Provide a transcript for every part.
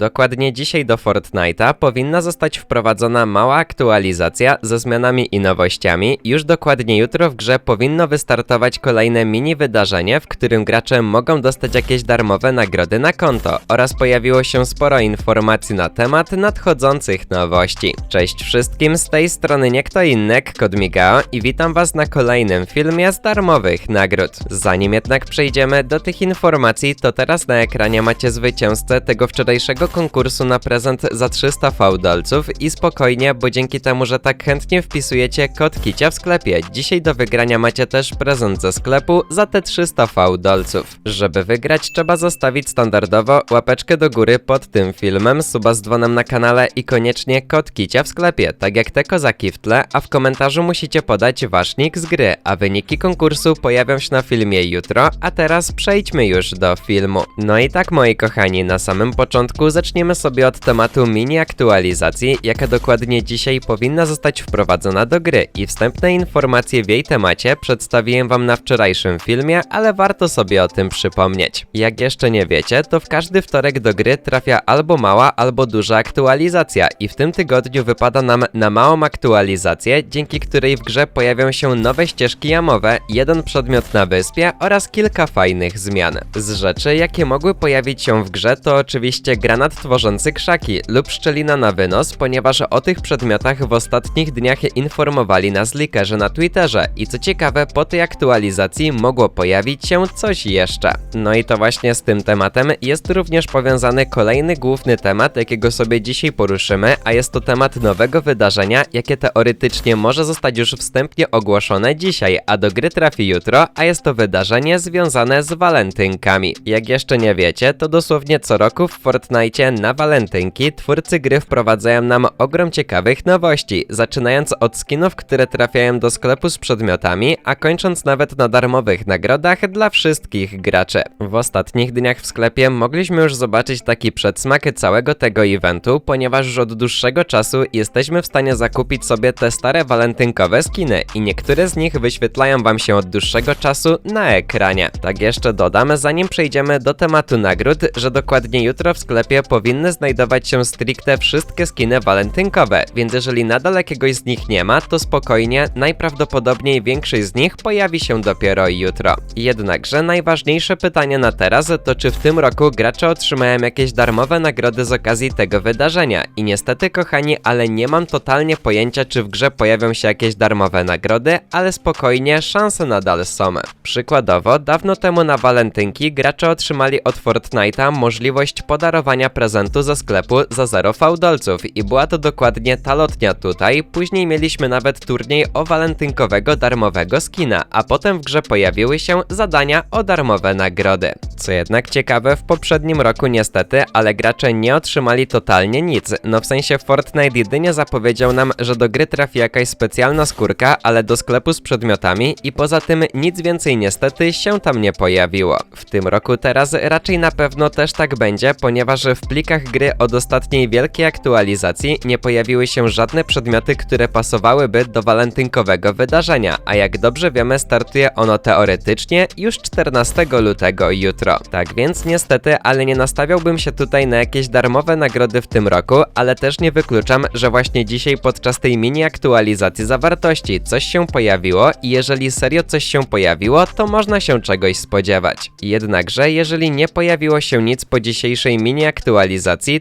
Dokładnie dzisiaj do Fortnite'a powinna zostać wprowadzona mała aktualizacja ze zmianami i nowościami. Już dokładnie jutro w grze powinno wystartować kolejne mini wydarzenie, w którym gracze mogą dostać jakieś darmowe nagrody na konto oraz pojawiło się sporo informacji na temat nadchodzących nowości. Cześć wszystkim, z tej strony nie kto inny, Kod Migao i witam was na kolejnym filmie z darmowych nagród. Zanim jednak przejdziemy do tych informacji, to teraz na ekranie macie zwycięzcę tego wczorajszego konkursu na prezent za 300 fałdolców i spokojnie, bo dzięki temu, że tak chętnie wpisujecie kod Kicia w sklepie, dzisiaj do wygrania macie też prezent ze sklepu za te 300 fałdolców. Żeby wygrać trzeba zostawić standardowo łapeczkę do góry pod tym filmem, suba z dzwonem na kanale i koniecznie kod Kicia w sklepie, tak jak te kozaki w tle, a w komentarzu musicie podać wasz nick z gry, a wyniki konkursu pojawią się na filmie jutro, a teraz przejdźmy już do filmu. No i tak moi kochani, na samym początku zaczniemy sobie od tematu mini aktualizacji, jaka dokładnie dzisiaj powinna zostać wprowadzona do gry i wstępne informacje w jej temacie przedstawiłem wam na wczorajszym filmie, ale warto sobie o tym przypomnieć. Jak jeszcze nie wiecie, to w każdy wtorek do gry trafia albo mała, albo duża aktualizacja i w tym tygodniu wypada nam na małą aktualizację, dzięki której w grze pojawią się nowe ścieżki jamowe, jeden przedmiot na wyspie oraz kilka fajnych zmian. Z rzeczy, jakie mogły pojawić się w grze, to oczywiście granat tworzący krzaki lub szczelina na wynos, ponieważ o tych przedmiotach w ostatnich dniach informowali nas likerzy na Twitterze i co ciekawe, po tej aktualizacji mogło pojawić się coś jeszcze. No i to właśnie z tym tematem jest również powiązany kolejny główny temat, jakiego sobie dzisiaj poruszymy, a jest to temat nowego wydarzenia, jakie teoretycznie może zostać już wstępnie ogłoszone dzisiaj, a do gry trafi jutro, a jest to wydarzenie związane z walentynkami. Jak jeszcze nie wiecie, to dosłownie co roku w Fortnite na walentynki twórcy gry wprowadzają nam ogrom ciekawych nowości, zaczynając od skinów, które trafiają do sklepu z przedmiotami, a kończąc nawet na darmowych nagrodach dla wszystkich graczy. W ostatnich dniach w sklepie mogliśmy już zobaczyć taki przedsmak całego tego eventu, ponieważ już od dłuższego czasu jesteśmy w stanie zakupić sobie te stare walentynkowe skiny i niektóre z nich wyświetlają wam się od dłuższego czasu na ekranie. Tak jeszcze dodam, zanim przejdziemy do tematu nagród, że dokładnie jutro w sklepie powinny znajdować się stricte wszystkie skiny walentynkowe, więc jeżeli nadal jakiegoś z nich nie ma, to spokojnie, najprawdopodobniej większość z nich pojawi się dopiero jutro. Jednakże najważniejsze pytanie na teraz to czy w tym roku gracze otrzymają jakieś darmowe nagrody z okazji tego wydarzenia i niestety kochani, ale nie mam totalnie pojęcia czy w grze pojawią się jakieś darmowe nagrody, ale spokojnie, szanse nadal są. Przykładowo, dawno temu na walentynki gracze otrzymali od Fortnite'a możliwość podarowania prezentu ze sklepu za 0 fałdolców i była to dokładnie ta lotnia tutaj, później mieliśmy nawet turniej o walentynkowego darmowego skina, a potem w grze pojawiły się zadania o darmowe nagrody. Co jednak ciekawe, w poprzednim roku niestety, ale gracze nie otrzymali totalnie nic, no w sensie Fortnite jedynie zapowiedział nam, że do gry trafi jakaś specjalna skórka, ale do sklepu z przedmiotami i poza tym nic więcej niestety się tam nie pojawiło. W tym roku teraz raczej na pewno też tak będzie, ponieważ w plikach gry od ostatniej wielkiej aktualizacji nie pojawiły się żadne przedmioty, które pasowałyby do walentynkowego wydarzenia, a jak dobrze wiemy startuje ono teoretycznie już 14 lutego jutro. Tak więc niestety, ale nie nastawiałbym się tutaj na jakieś darmowe nagrody w tym roku, ale też nie wykluczam, że właśnie dzisiaj podczas tej mini aktualizacji zawartości coś się pojawiło i jeżeli serio coś się pojawiło, to można się czegoś spodziewać. Jednakże, jeżeli nie pojawiło się nic po dzisiejszej mini aktualizacji,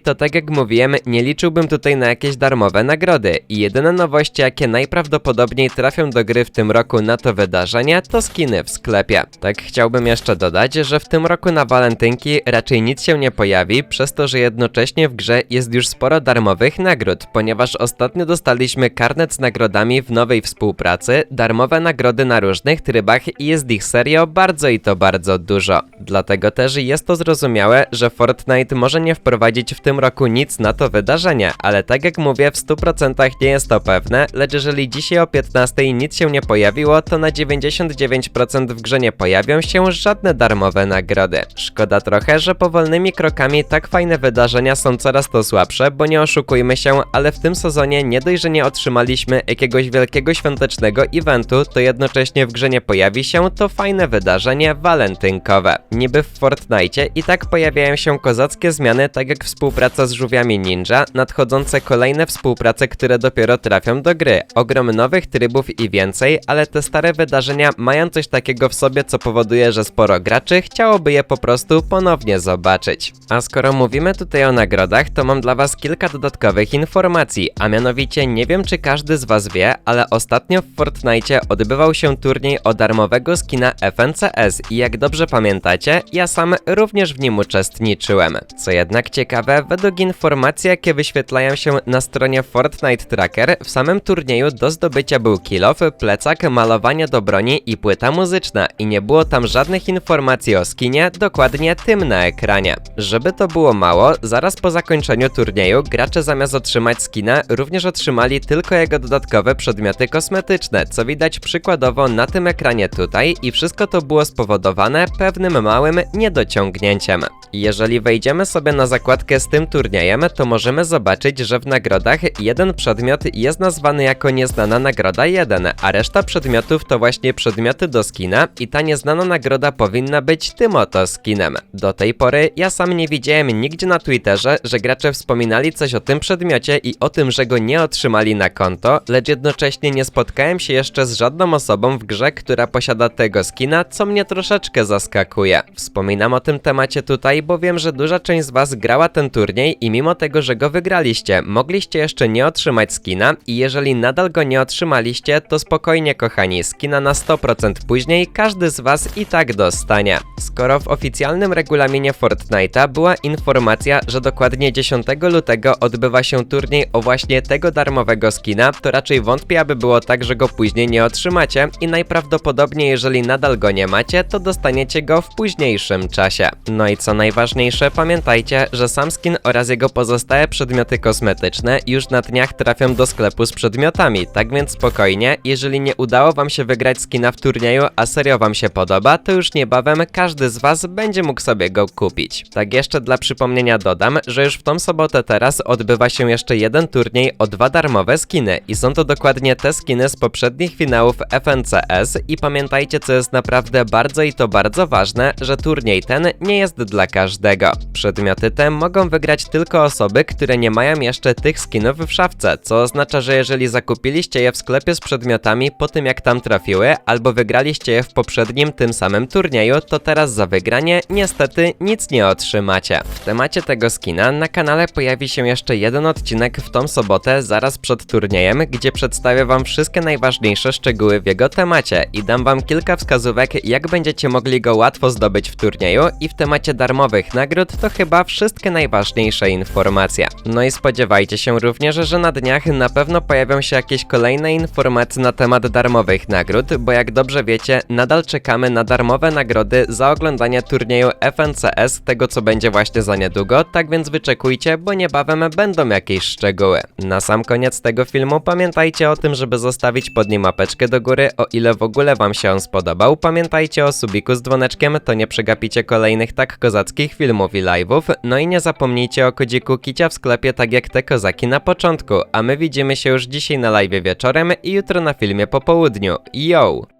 to tak jak mówiłem, nie liczyłbym tutaj na jakieś darmowe nagrody i jedyne nowości, jakie najprawdopodobniej trafią do gry w tym roku na to wydarzenie, to skiny w sklepie. Tak chciałbym jeszcze dodać, że w tym roku na walentynki raczej nic się nie pojawi, przez to, że jednocześnie w grze jest już sporo darmowych nagród, ponieważ ostatnio dostaliśmy karnet z nagrodami w nowej współpracy, darmowe nagrody na różnych trybach i jest ich serio bardzo i to bardzo dużo. Dlatego też jest to zrozumiałe, że Fortnite może nie wprowadzić w tym roku nic na to wydarzenie, ale tak jak mówię, w 100% nie jest to pewne, lecz jeżeli dzisiaj o 15 nic się nie pojawiło, to na 99% w grze nie pojawią się żadne darmowe nagrody. Szkoda trochę, że powolnymi krokami tak fajne wydarzenia są coraz to słabsze, bo nie oszukujmy się, ale w tym sezonie nie dość, że nie otrzymaliśmy jakiegoś wielkiego świątecznego eventu, to jednocześnie w grze nie pojawi się to fajne wydarzenie walentynkowe. Niby w Fortnite i tak pojawiają się kozackie zmiany tak jak współpraca z żółwiami ninja, nadchodzące kolejne współprace, które dopiero trafią do gry, ogrom nowych trybów i więcej, ale te stare wydarzenia mają coś takiego w sobie, co powoduje, że sporo graczy chciałoby je po prostu ponownie zobaczyć. A skoro mówimy tutaj o nagrodach, to mam dla was kilka dodatkowych informacji, a mianowicie nie wiem czy każdy z was wie, ale ostatnio w Fortnite odbywał się turniej o darmowego skina FNCS i jak dobrze pamiętacie, ja sam również w nim uczestniczyłem. Co jednak ciekawe, według informacji jakie wyświetlają się na stronie Fortnite Tracker, w samym turnieju do zdobycia był kill off, plecak, malowanie do broni i płyta muzyczna i nie było tam żadnych informacji o skinie, dokładnie tym na ekranie. Żeby to było mało, zaraz po zakończeniu turnieju gracze zamiast otrzymać skina również otrzymali tylko jego dodatkowe przedmioty kosmetyczne, co widać przykładowo na tym ekranie tutaj i wszystko to było spowodowane pewnym małym niedociągnięciem. Jeżeli wejdziemy sobie na zakładkę z tym turniejem, to możemy zobaczyć, że w nagrodach jeden przedmiot jest nazwany jako nieznana nagroda 1, a reszta przedmiotów to właśnie przedmioty do skina i ta nieznana nagroda powinna być tym oto skinem. Do tej pory ja sam nie widziałem nigdzie na Twitterze, że gracze wspominali coś o tym przedmiocie i o tym, że go nie otrzymali na konto, lecz jednocześnie nie spotkałem się jeszcze z żadną osobą w grze, która posiada tego skina, co mnie troszeczkę zaskakuje. Wspominam o tym temacie tutaj, bo wiem, że duża część z was grała ten turniej i mimo tego, że go wygraliście, mogliście jeszcze nie otrzymać skina i jeżeli nadal go nie otrzymaliście, to spokojnie kochani, skina na 100% później każdy z was i tak dostanie. Skoro w oficjalnym regulaminie Fortnite'a była informacja, że dokładnie 10 lutego odbywa się turniej o właśnie tego darmowego skina, to raczej wątpię, aby było tak, że go później nie otrzymacie i najprawdopodobniej, jeżeli nadal go nie macie, to dostaniecie go w późniejszym czasie. No i co najważniejsze, pamiętajcie, że sam skin oraz jego pozostałe przedmioty kosmetyczne już na dniach trafią do sklepu z przedmiotami, tak więc spokojnie, jeżeli nie udało wam się wygrać skina w turnieju, a serio wam się podoba, to już niebawem każdy z was będzie mógł sobie go kupić. Tak jeszcze dla przypomnienia dodam, że już w tą sobotę teraz odbywa się jeszcze jeden turniej o dwa darmowe skiny i są to dokładnie te skiny z poprzednich finałów FNCS i pamiętajcie co jest naprawdę bardzo i to bardzo ważne, że turniej ten nie jest dla każdego. Przedmioty mogą wygrać tylko osoby, które nie mają jeszcze tych skinów w szafce, co oznacza, że jeżeli zakupiliście je w sklepie z przedmiotami po tym jak tam trafiły, albo wygraliście je w poprzednim tym samym turnieju, to teraz za wygranie niestety nic nie otrzymacie. W temacie tego skina na kanale pojawi się jeszcze jeden odcinek w tą sobotę zaraz przed turniejem, gdzie przedstawię wam wszystkie najważniejsze szczegóły w jego temacie i dam wam kilka wskazówek jak będziecie mogli go łatwo zdobyć w turnieju i w temacie darmowych nagród to chyba wszystkie najważniejsze informacje. No i spodziewajcie się również, że na dniach na pewno pojawią się jakieś kolejne informacje na temat darmowych nagród, bo jak dobrze wiecie, nadal czekamy na darmowe nagrody za oglądanie turnieju FNCS, tego co będzie właśnie za niedługo, tak więc wyczekujcie, bo niebawem będą jakieś szczegóły. Na sam koniec tego filmu pamiętajcie o tym, żeby zostawić pod nim mapeczkę do góry, o ile w ogóle wam się on spodobał. Pamiętajcie o subiku z dzwoneczkiem, to nie przegapicie kolejnych tak kozackich filmów i live'ów. No i nie zapomnijcie o kodziku Kicia w sklepie, tak jak te kozaki na początku. A my widzimy się już dzisiaj na live wieczorem i jutro na filmie po południu. Yo!